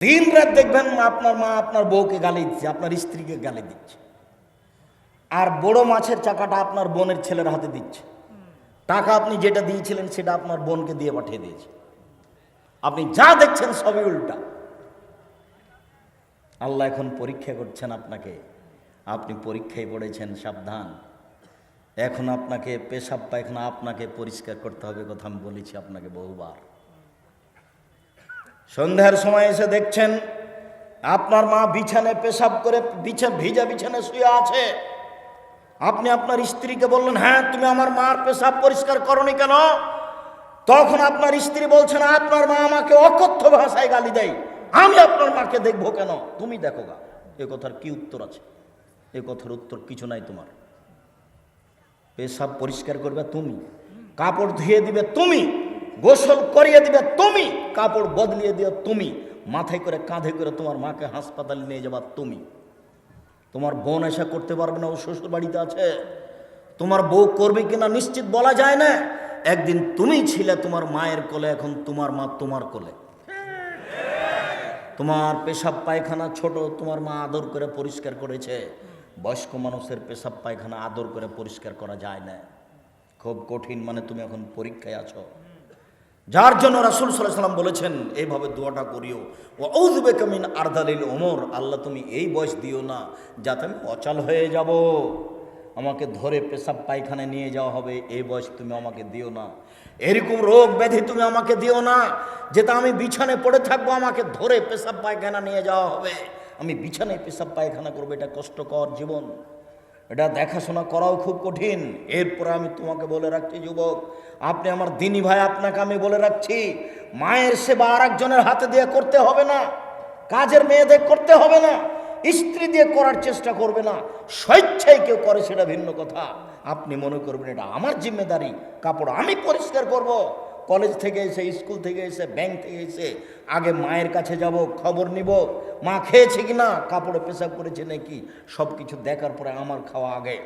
দিন রাত দেখবেন আপনার মা আপনার বউকে গালি দিচ্ছে, আপনার স্ত্রীকে গালি দিচ্ছে। আর বড় মাছের চাকাটা আপনার বোনের ছেলের হাতে দিচ্ছে। টাকা আপনি যেটা দিয়েছিলেন সেটা আপনার বোনকে দিয়ে পাঠিয়ে দিয়েছে। আপনি যা দেখছেন সবই উল্টা। আল্লাহ এখন পরীক্ষা করছেন আপনাকে। আপনি পরীক্ষায় পড়েছেন, সাবধান। এখন আপনাকে পেশাব পায়খানা আপনাকে পরিষ্কার করতে হবে, কথা আমি বলেছি আপনাকে বহুবার। সন্ধ্যার সময় এসে দেখছেন, আপনার মা বিছানে পেশাব করে বিছা, ভিজা বিছানে শুয়ে আছে। আপনি আপনার স্ত্রীকে বললেন হ্যাঁ তুমি আমার মার পেশাব পরিষ্কার করনি কেন? তখন আপনার স্ত্রী বলছেন, আপনার মা আমাকে অকথ্য ভাষায় গালি দেয়। আমি আপনার মাকে দেখব কেন? তুমি দেখো গা। এ কথার কি উত্তর আছে? এ কথার উত্তর কিছু নাই তোমার। পেশাব পরিষ্কার করবে তুমি। কাপড় ধুয়ে দিবে তুমি। গোসল করিয়ে দিবে তুমি, কাপড় বদলিয়ে দিও তুমি, মাথায় করে কাঁধে করে তোমার মাকে হাসপাতালে নিয়ে যাবা তুমি। তোমার বোন এসে করতে পারবে না, ও শ্বশুর বাড়িতে আছে। তোমার বউ করবে কিনা নিশ্চিত বলা যায় না। একদিন তুমি ছিলে তোমার মায়ের কোলে, এখন তোমার মা তোমার কোলে। তোমার পেশাব পায়খানা ছোট, তোমার মা আদর করে পরিষ্কার করেছে। বয়স্ক মানুষের পেশাব পায়খানা আদর করে পরিষ্কার করা যায় না। খুব কঠিন মানে তুমি এখন পরীক্ষায় আছো। যার জন্য রাসুল সাল্লাহ সাল্লাম বলেছেন, এইভাবে দোয়াটা করিও। ও ঔদবে কামিন আর্দালিল ওমর আল্লাহ, তুমি এই বয়স দিও না, যাতে আমি অচল হয়ে যাব। আমাকে ধরে পেশাব পায়খানে নিয়ে যাওয়া হবে। এই বয়স তুমি আমাকে দিও না। এরকম রোগ ব্যাধি তুমি আমাকে দিও না, যেটা আমি বিছানে পড়ে থাকব, আমাকে ধরে পেশাব পায়খানা নিয়ে যাওয়া হবে। আমি বিছানায় পেশাব পায়খানা করব, এটা কষ্টকর জীবন। এটা দেখাশোনা করাও খুব কঠিন এরপরে আমি তোমাকে বলে রাখছি, যুবক, আপনি আমার দিনী ভাই, আপনাকে আমি বলে রাখছি, মায়ের সেবা আর একজনের হাতে দিয়ে করতে হবে না, কাজের মেয়েদের করতে হবে না, স্ত্রী দিয়ে করার চেষ্টা করবে না, স্বেচ্ছায় কেউ করে সেটা ভিন্ন কথা আপনি মনে করবেন এটা আমার জিম্মেদারি, কাপড় আমি পরিষ্কার করব। কলেজ থেকে এসে, স্কুল থেকে এসে, ব্যাংক থেকে এসে, আগে মায়ের কাছে যাব, খবর নিব মা খেয়েছে কি না? কাপড়ে পেশাব করেছে নাকি? সব কিছু দেখার পরে আমার খাওয়া আগে।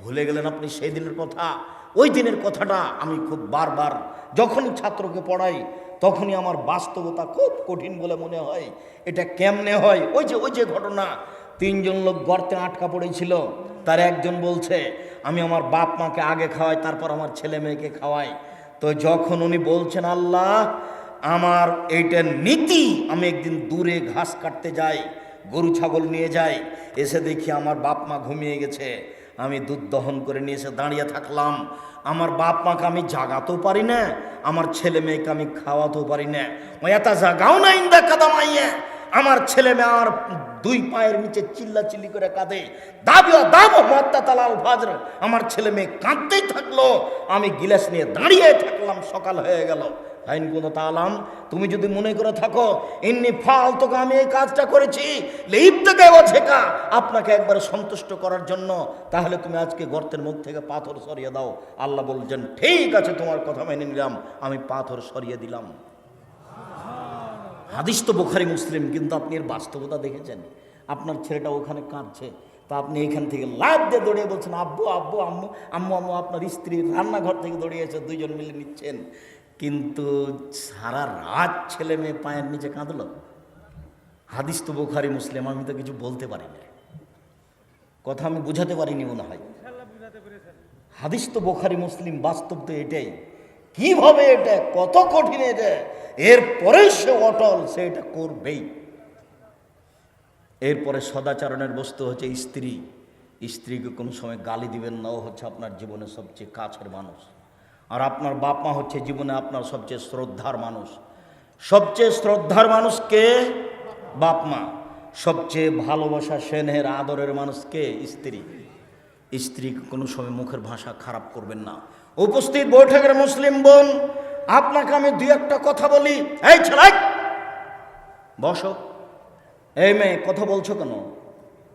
ভুলে গেলেন আপনি সেই দিনের কথা। ওই দিনের কথাটা আমি খুব বারবার যখনই ছাত্রকে পড়াই, তখনই আমার বাস্তবতা খুব কঠিন বলে মনে হয়। এটা কেমনে হয়? ওই যে ওই যে ঘটনা। তিনজন লোক গর্তে আটকা পড়েছিল। তার একজন বলছে, আমি আমার বাপ মাকে আগে খাওয়াই, তারপর আমার ছেলে মেয়েকে খাওয়াই। তো যখন উনি বলছেন, আল্লাহ আমার এইটা নীতি, আমি একদিন দূরে ঘাস কাটতে যাই, গরু ছাগল নিয়ে যাই, এসে দেখি আমার বাপ মা ঘুমিয়ে গেছে। আমি দুধ দহন করে নিয়ে এসে দাঁড়িয়ে থাকলাম। আমার বাপ মাকে আমি জাগাতেও পারি না, আমার ছেলে মেয়েকে আমি খাওয়াতেও পারি না। এত জাগাও না ইন্দা কাদামাইয়া। আমার ছেলে মেয়ে আমার দুই পায়ের নিচে চিল্লা চিল্লি করে কাঁদে। দাবিও দাবো, মাত্তা তালাল ফাজর আমার ছেলে মেয়ে কাঁদতেই থাকল। আমি গিলাস নিয়ে দাঁড়িয়ে থাকলাম, সকাল হয়ে গেল। আইন কোন তালাম তুমি যদি মনে করে থাকো এমনি ফাল তোকে আমি এই কাজটা করেছি। আপনাকে একবারে সন্তুষ্ট করার জন্য। তাহলে তুমি আজকে গর্তের মুখ থেকে পাথর সরিয়ে দাও। আল্লাহ বলছেন, ঠিক আছে, তোমার কথা মেনে নিলাম। আমি পাথর সরিয়ে দিলাম। হাদিস তো বোখারি, মুসলিম, কিন্তু আপনি এর বাস্তবতা দেখেছেন? আপনার ছেলেটা ওখানে কাঁদছে। তা আপনি এখান থেকে লাভ দিয়ে দৌড়িয়ে বলছেন, আব্বু আব্বু আম্মু আম্মু আম্মু, আপনার স্ত্রী রান্নাঘর থেকে দৌড়িয়ে এসে দুইজন মিলে নিচ্ছেন। কিন্তু সারা রাত ছেলে মেয়ে পায়ের নিচে কাঁদল। হাদিস তো বোখারি মুসলিম আমি তো কিছু বলতে পারি না কথা আমি বুঝাতে পারিনি মনে হয়। হাদিস তো বোখারি মুসলিম বাস্তব তো এটাই। কীভাবে এটা কত কঠিন এটা? এরপরে সে অটল সে এটা করবেই। এরপরে সদাচরণের বস্তু হচ্ছে স্ত্রী। স্ত্রীকে কোনো সময় গালি দিবেন না ও হচ্ছে আপনার জীবনের সবচেয়ে কাছের মানুষ। আর আপনার বাপ মা হচ্ছে জীবনে আপনার সবচেয়ে শ্রদ্ধার মানুষ। সবচেয়ে শ্রদ্ধার মানুষকে বাপ মা। সবচেয়ে ভালোবাসা, স্নেহের, আদরের মানুষকে স্ত্রী। স্ত্রীকে কোনো সময় মুখের ভাষা খারাপ করবেন না। উপস্থিত বৈঠকের মুসলিম বোন, আপনাকে আমি দুই একটা কথা বলি। এই ছেলাই বসো। এই মেয়ে, কথা বলছো কেন?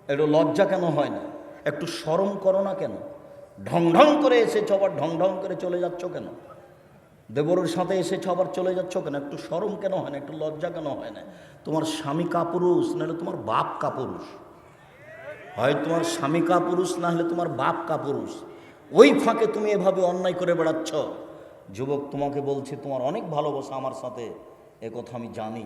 একটু লজ্জা কেন হয় না? একটু সরম করো না কেন? ঢং ঢং করে এসেছ, আবার ঢং ঢং করে চলে যাচ্ছ কেন? দেবরের সাথে এসেছ, আবার চলে যাচ্ছ কেন? একটু সরম কেন হয় না? একটু লজ্জা কেন হয় না? তোমার স্বামী কাপুরুষ, নাহলে তোমার বাপ কাপুরুষ। হয় তোমার স্বামী কাপুরুষ না হলে তোমার বাপ কাপুরুষ। ওই ফাঁকে তুমি এভাবে অন্যায় করে বেড়াচ্ছ। যুবক, তোমাকে বলছে, তোমার অনেক ভালোবাসা আমার সাথে। এ কথা আমি জানি।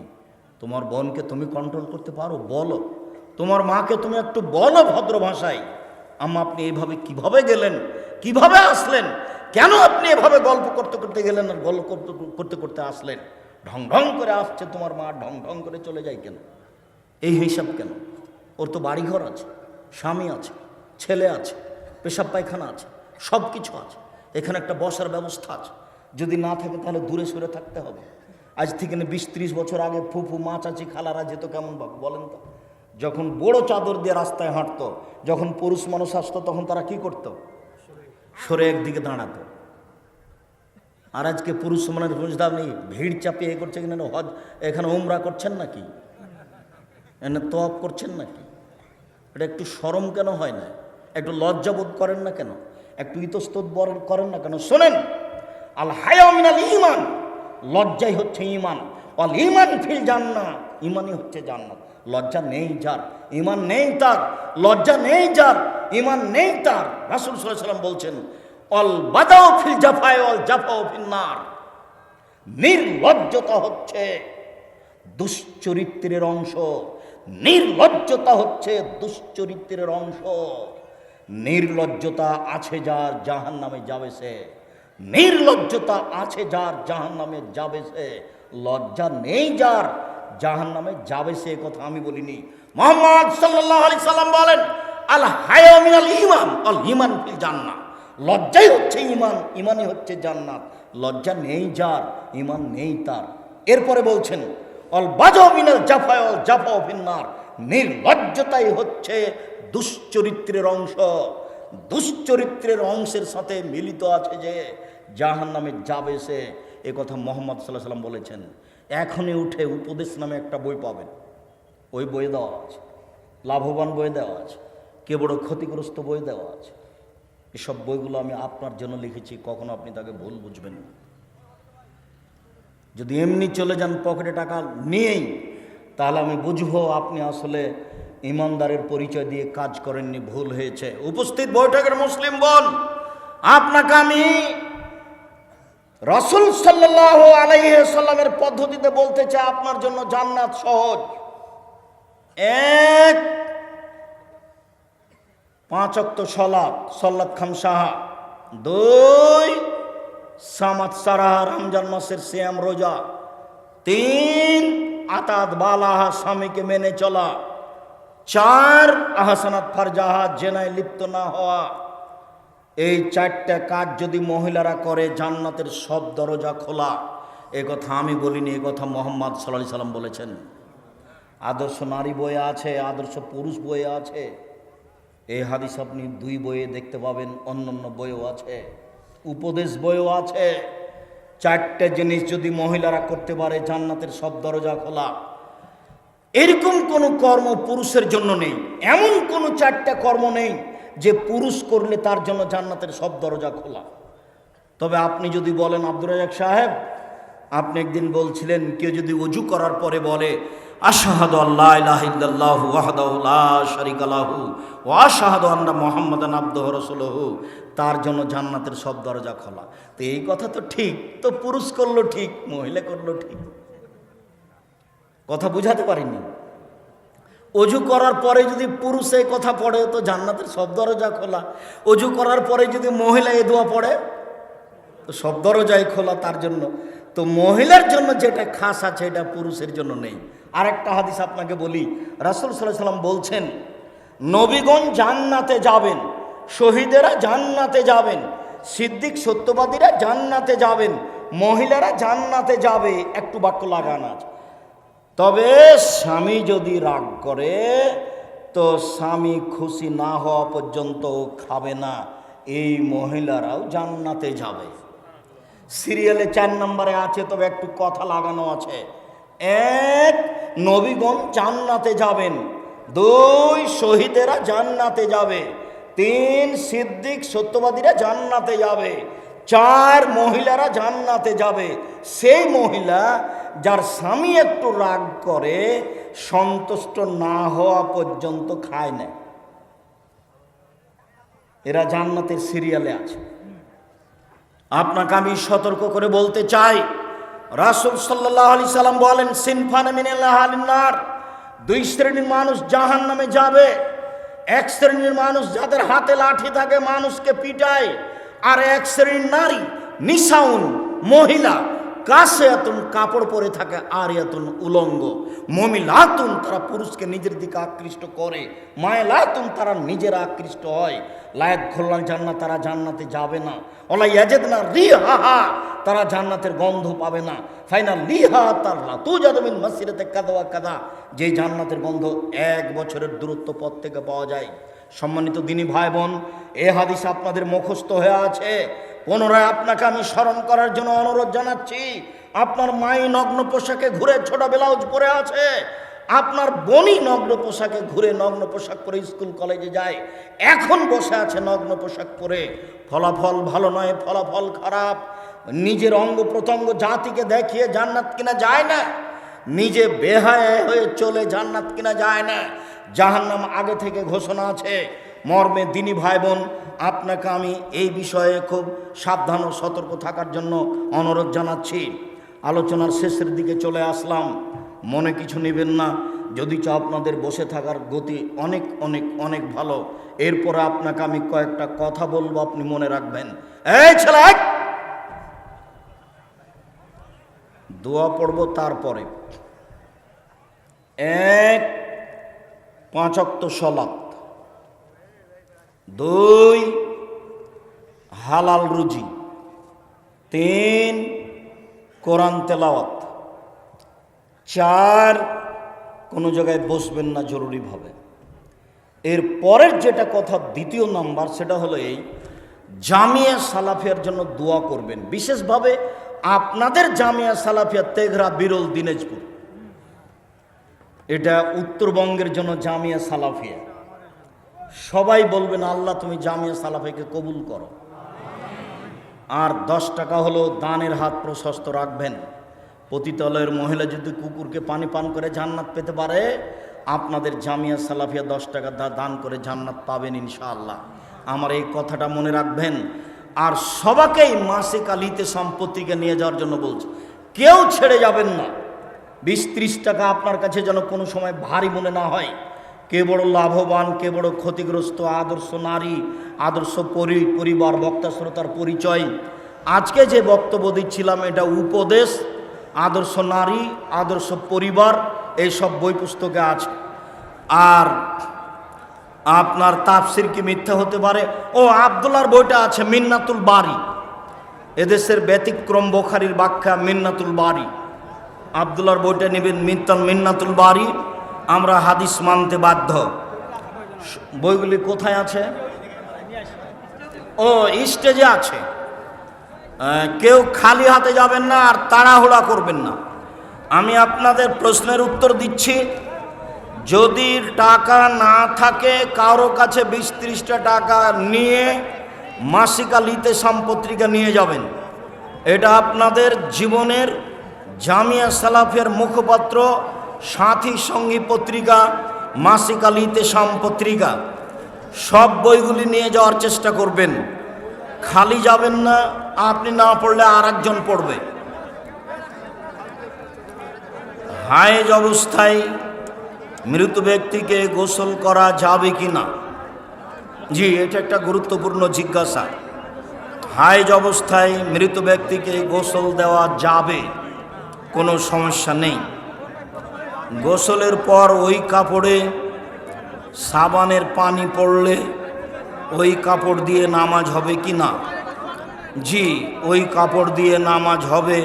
তোমার বোনকে তুমি কন্ট্রোল করতে পারো? বলো। তোমার মাকে তুমি একটু বলো ভদ্র ভাষায়। আম্মা, আপনি এইভাবে কীভাবে গেলেন? কীভাবে আসলেন? কেন আপনি এভাবে গল্প করতে করতে গেলেন আর গল্প করতে করতে করতে আসলেন? ঢং ঢং করে আসছে তোমার মা, ঢং ঢং করে চলে যায় কেন? এই হিসাব কেন? ওর তো বাড়িঘর আছে, স্বামী আছে, ছেলে আছে, পেশাব পায়খানা আছে সব কিছু আছে। এখানে একটা বসার ব্যবস্থা আছে। যদি না থাকে তাহলে দূরে সরে থাকতে হবে। আজ থেকে বিশ ত্রিশ বছর আগে ফুফু, মা, চাচি, খালারা যেত কেমন বাবু বলেন তো? যখন বড় চাদর দিয়ে রাস্তায় হাঁটতো, যখন পুরুষ মানুষ আসতো, তখন তারা কি করত? সরে একদিকে দাঁড়াতো। আর আজকে পুরুষ মানুষ বুঝতে আপনি ভিড় চাপিয়ে এ করছে কিনা, হজ, এখানে উমরা করছেন নাকি? এনে তপ করছেন নাকি? এটা একটু সরম কেন হয় না? একটু লজ্জাবোধ করেন না কেন? একটু ইতস্তত বর- করেন না কেন? শোনেন, আল হায়ামিনাল ইমান লজ্জাই হচ্ছে ইমান অল ইমান ফিল জান্না ইমানই হচ্ছে জান্নাত। লজ্জা নেই যার ইমান নেই তার, লজ্জা নেই যার ইমান নেই তার। রাসুল সাল্লাম বলছেন, অল বাদাও ফিল জাফায় অল জাফাও ফিল নার। নির্লজ্জতা হচ্ছে দুশ্চরিত্রের অংশ। নির্লজ্জতা হচ্ছে দুশ্চরিত্রের অংশ। নির্লজ্জতা আছে যার জাহান নামে যাবে সে। নির্লজ্জতা আছে যার জাহান নামে যাবে সে। লজ্জা নেই যার জাহান নামে যাবে সে কথা আমি বলিনি। মোহাম্মদ সাল্লাহ আলি সাল্লাম বলেন, আল হায়ামিন আল ইমান আল ইমান ফিল জান্নাত লজ্জাই হচ্ছে ইমান ইমানই হচ্ছে জান্নাত। লজ্জা নেই যার ইমান নেই তার। এরপরে বলছেন, অল বাজাও মিনাল জাফায় অল জাফাও ফিন্নার নির্লজ্জতাই হচ্ছে দুশ্চরিত্রের অংশ। দুশ্চরিত্রের অংশের সাথে মিলিত আছে যে জাহান নামে যাবে সে। এ কথা মোহাম্মদ সাল্লাহ সাল্লাম বলেছেন। এখনই উঠে উপদেশ নামে একটা বই পাবেন। ওই বই দেওয়া আছে। লাভবান বই দেওয়া আছে। কে বড় ক্ষতিগ্রস্ত বই দেওয়া আছে। এসব বইগুলো আমি আপনার জন্য লিখেছি, কখনো আপনি তাকে ভুল বুঝবেন না। যদি এমনি চলে যান পকেটে টাকা নিয়েই, তাহলে আমি বুঝব আপনি আসলে ইমানদারের পরিচয় দিয়ে কাজ করেননি, ভুল হয়েছে। উপস্থিত বৈঠকের মুসলিম বোন, আপনাকে আমি রসুল সাল্লাহ আলাইসাল্লামের পদ্ধতিতে বলতে চাই আপনার জন্য জান্নাত সহজ। এক, পাঁচ অক্ত সলাদ সল্লাদ খাম সাহা দুই, সামাত সারাহা, রমজান মাসের শ্যাম রোজা। তিন, আতাত বালাহা, স্বামীকে মেনে চলা। চার, আহসানাত ফারজাহা, জেনায় লিপ্ত না হওয়া। এই চারটা কাজ যদি মহিলারা করে, জান্নাতের সব দরজা খোলা। এ কথা আমি বলিনি, এ কথা মোহাম্মদ সাল্লাহ সাল্লাম বলেছেন। আদর্শ নারী বইয়ে আছে, আদর্শ পুরুষ বইয়ে আছে। এই হাদিস আপনি দুই বইয়ে দেখতে পাবেন অন্য অন্য বইও আছে, উপদেশ বইও আছে। চারটে জিনিস যদি মহিলারা করতে পারে, জান্নাতের সব দরজা খোলা। এরকম কোনো কর্ম পুরুষের জন্য নেই, এমন কোনো চারটা কর্ম নেই। যে পুরুষ করলে তার জন্য জান্নাতের সব দরজা খোলা। তবে আপনি যদি বলেন, আব্দুর রাজাক সাহেব, আপনি একদিন বলছিলেন, কেউ যদি অজু করার পরে বলে তার জন্য জান্নাতের সব দরজা খোলা। তো এই কথা তো ঠিক। তো পুরুষ করল ঠিক, মহিলা করল ঠিক। কথা বুঝাতে পারিনি। অজু করার পরে যদি পুরুষ এই কথা পড়ে, তো জান্নাতের সব দরজা খোলা। অজু করার পরে যদি মহিলা এ দোয়া পড়ে, তো সব দরজাই খোলা তার জন্য। তো মহিলার জন্য যেটা খাস আছে, এটা পুরুষের জন্য নেই। আরেকটা হাদিস আপনাকে বলি। রাসুল সাল্লাহ সাল্লাম বলছেন, নবীগণ জান্নাতে যাবেন, শহীদেরা জান্নাতে যাবেন, সিদ্দিক সত্যবাদীরা জান্নাতে যাবেন, মহিলারা জান্নাতে যাবে। একটু বাক্য লাগানো আছে তবে স্বামী যদি রাগ করে, তো স্বামী খুশি না হওয়া পর্যন্ত খাবে না। এই মহিলারাও জান্নাতে যাবে। সিরিয়ালে চার নম্বরে আছে, তবে একটু কথা লাগানো আছে। এক, নবীগণ জান্নাতে যাবেন। দুই, শহীদেরা জান্নাতে যাবে। তিন, সিদ্দিক সত্যবাদীরা জান্নাতে যাবে। চার মহিলারা জান্নাতে যাবে। সেই মহিলা যার স্বামী একটু রাগ করে, সন্তুষ্ট না হওয়া পর্যন্ত খায় না। এরা জান্নাতের সিরিয়ালে আছে। আপনাকে আমি সতর্ক করে বলতে চাই, রাসুল সাল্লাহ আলি সাল্লাম বলেন, সিনফান মিনার দুই শ্রেণির মানুষ জাহান নামে যাবে। এক শ্রেণির মানুষ যাদের হাতে লাঠি থাকে, মানুষকে পিটায়। আর এক শ্রেণির নারী নিশাউন মহিলা কাছে এতন কাপড় পরে থাকে আর এতন উলঙ্গ। মমিলাতুন তারা পুরুষকে নিজের দিকে আকৃষ্ট করে, মায়েলাতুন তারা নিজেরা আকৃষ্ট হয়। লায়ক খোল্লান জান্নাত, তারা জান্নাতে যাবে না। ওলা ইয়াজেদ না রিহা তারা জান্নাতের গন্ধ পাবে না। ফাইনাল লিহা তার লাতু যাদমিন মসজিদে কাদা কাদা, যে জান্নাতের গন্ধ এক বছরের দূরত্ব পথ থেকে পাওয়া যায়। সম্মানিত দিনী ভাই বোন এ হাদিস আপনাদের মুখস্থ হয়ে আছে। পুনরায় আপনাকে আমি স্মরণ করার জন্য অনুরোধ জানাচ্ছি, আপনার মাই নগ্ন পোশাকে ঘুরে ছোট ব্লাউজ পরে আছে, আপনার বনি নগ্ন পোশাকে ঘুরে নগ্ন পোশাক পরে স্কুল কলেজে যায়, এখন বসে আছে নগ্ন পোশাক পরে। ফলাফল ভালো নয়, ফলাফল খারাপ। নিজের অঙ্গ প্রত্যঙ্গ জাতিকে দেখিয়ে জান্নাত কিনা যায় না। নিজে বেহায় হয়ে চলে জান্নাত কিনা যায় না। জাহান্নাম আগে থেকে ঘোষণা আছে। মর্মে দিনী ভাই বোন আপনাকে আমি এই বিষয়ে খুব সাবধান ও সতর্ক থাকার জন্য অনুরোধ জানাচ্ছি। আলোচনার শেষের দিকে চলে আসলাম। মনে কিছু নেবেন না? যদি চা আপনাদের বসে থাকার গতি অনেক অনেক অনেক ভালো। এরপরে আপনাকে আমি কয়েকটা কথা বলব, আপনি মনে রাখবেন। এই ছেলে দোয়া পড়ব তারপরে। এক পাঁচক্ত সলাপ দুই, হালাল রুজি। তিন, কোরআন তেলাওয়াত। চার, কোনো জায়গায় বসবেন না জরুরিভাবে। এর পরের যেটা কথা দ্বিতীয় নাম্বার, সেটা হলো এই, জামিয়া সালাফিয়ার জন্য দোয়া করবেন। বিশেষভাবে আপনাদের জামিয়া সালাফিয়া তেঘরা বিরল দিনাজপুর। এটা উত্তরবঙ্গের জন্য জামিয়া সালাফিয়া। সবাই বলবেন আল্লাহ, তুমি জামিয়া সালাফিয়াকে কবুল করো। আর দশ টাকা হলো দানের হাত প্রশস্ত রাখবেন। পতিতলের মহিলা যদি কুকুরকে পানি পান করে জান্নাত পেতে পারে, আপনাদের জামিয়া সালাফিয়া দশ টাকা দান করে জান্নাত পাবেন ইনশাআল্লাহ। আমার এই কথাটা মনে রাখবেন আর সবাকেই মাসিক আলিতে সম্পত্তিকে নিয়ে যাওয়ার জন্য বলছে। কেউ ছেড়ে যাবেন না। বিশ ত্রিশ টাকা আপনার কাছে যেন কোনো সময় ভারী মনে না হয়। কে বড় লাভবান, কে বড় ক্ষতিগ্রস্ত, আদর্শ নারী, আদর্শ পরি, পরিবার, বক্তা, শ্রোতার পরিচয়। আজকে যে বক্তব্য দিচ্ছিলাম, এটা উপদেশ। আদর্শ নারী, আদর্শ পরিবার এইসব বই পুস্তকে আছে। আর আপনার তাফসির কি মিথ্যা হতে পারে? ও আবদুল্লার বইটা আছে মিন্নাতুল বাড়ি এদেশের ব্যতিক্রম বোখারির ব্যাখ্যা মিন্নাতুল বাড়ি আবদুল্লার বইটা নেবেন মিত্তাল মিন্নাতুল বাড়ি আমরা হাদিস মানতে বাধ্য। বইগুলি কোথায় আছে? ও, স্টেজে আছে। কেউ খালি হাতে যাবেন না আর তাড়াহুড়া করবেন না। আমি আপনাদের প্রশ্নের উত্তর দিচ্ছি। যদি টাকা না থাকে, কারও কাছে বিশ ত্রিশটা টাকা নিয়ে মাসিকালিতে সম্পত্রিকা নিয়ে যাবেন। এটা আপনাদের জীবনের জামিয়া সালাফের মুখপাত্র, সাথী সঙ্গী পত্রিকা মাসিকালিতে পত্রিকা সব বইগুলি নিয়ে যাওয়ার চেষ্টা করবেন। খালি যাবেন না, আপনি না পড়লে আর একজন পড়বে। হায়েজ অবস্থায় মৃত ব্যক্তিকে গোসল করা যাবে কি না জি, এটা একটা গুরুত্বপূর্ণ জিজ্ঞাসা। হাইজ অবস্থায় মৃত ব্যক্তিকে গোসল দেওয়া যাবে, কোনো সমস্যা নেই। গোসলের পর ওই কাপড়ে সাবানের পানি পড়লে ওই কাপড় দিয়ে নামাজ হবে কি না জি, ওই কাপড় দিয়ে নামাজ হবে,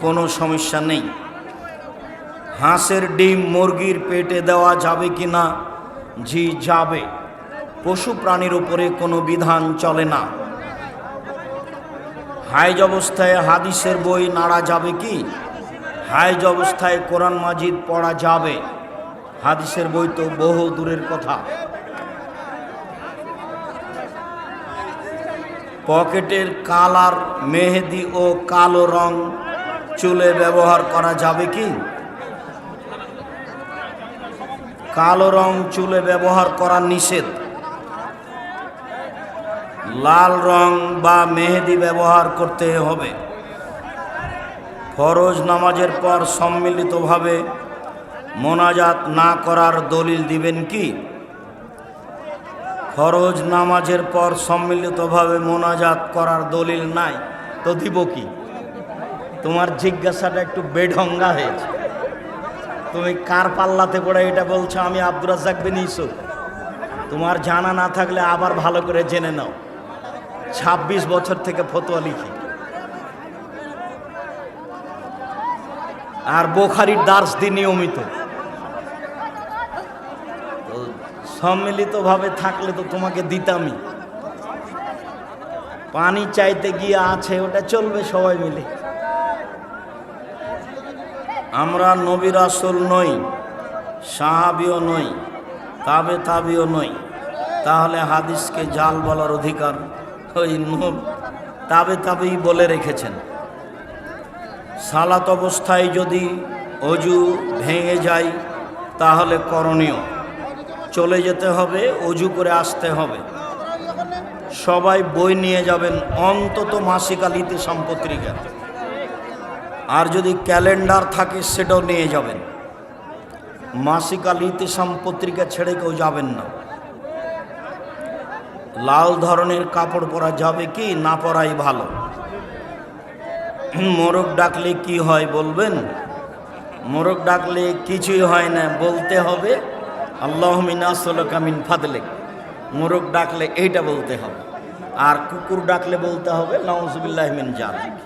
কোনো সমস্যা নেই। হাঁসের ডিম মুরগির পেটে দেওয়া যাবে কি না? জি, যাবে। পশু প্রাণীর উপরে কোনো বিধান চলে না। হাইজ অবস্থায় হাদিসের বই নাড়া যাবে কি? হাইজ অবস্থায় কোরআন মাজিদ পড়া যাবে। হাদিসের বই তো বহু দূরের কথা। পকেটের কালার মেহেদি ও কালো রং চুলে ব্যবহার করা যাবে কি? কালো রং চুলে ব্যবহার করা নিষেধ। লাল রং বা মেহেদি ব্যবহার করতে হবে। ফরজ নামাজের পর সম্মিলিতভাবে মোনাজাত না করার দলিল দিবেন কি? ফরজ নামাজের পর সম্মিলিতভাবে মোনাজাত করার দলিল নাই, তো দিব কি? তোমার জিজ্ঞাসাটা একটু বেঢঙ্গা হয়েছে। তুমি কার পাল্লাতে পড়ে এটা বলছো? আমি আব্দুর রাজ্জাক বিন তোমার জানা না থাকলে আবার ভালো করে জেনে নাও। ২৬ বছর থেকে ফতোয়া লিখি। আর বোখারির দার্স দি নিয়মিত সম্মিলিতভাবে থাকলে তো তোমাকে দিতামই। পানি চাইতে গিয়ে আছে, ওটা চলবে সবাই মিলে। আমরা নবী রাসুল নই, সাহাবিও নই তাবে তাবিও নই। তাহলে হাদিসকে জাল বলার অধিকার ওই তাবে তাবেই বলে রেখেছেন। সালাত অবস্থায় যদি অজু ভেঙে যায়, তাহলে করণীয়। চলে যেতে হবে, অজু করে আসতে হবে। সবাই বই নিয়ে যাবেন, অন্তত মাসিক আলিতে সম্পত্রিকা আর যদি ক্যালেন্ডার থাকে, সেটাও নিয়ে যাবেন। মাসিক ইতিসাম পত্রিকা ছেড়ে কেউ যাবেন না। লাল ধরনের কাপড় পরা যাবে কি, না পরাই ভালো। মোরগ ডাকলে কি হয় বলবেন? মোরগ ডাকলে কিছুই হয় না, বলতে হবে, আল্লাহ মিনাসলকামিন ফাদলে মোরগ ডাকলে এইটা বলতে হবে। আর কুকুর ডাকলে বলতে হবে নওয়াজবিল্লাহ মিন জালিক।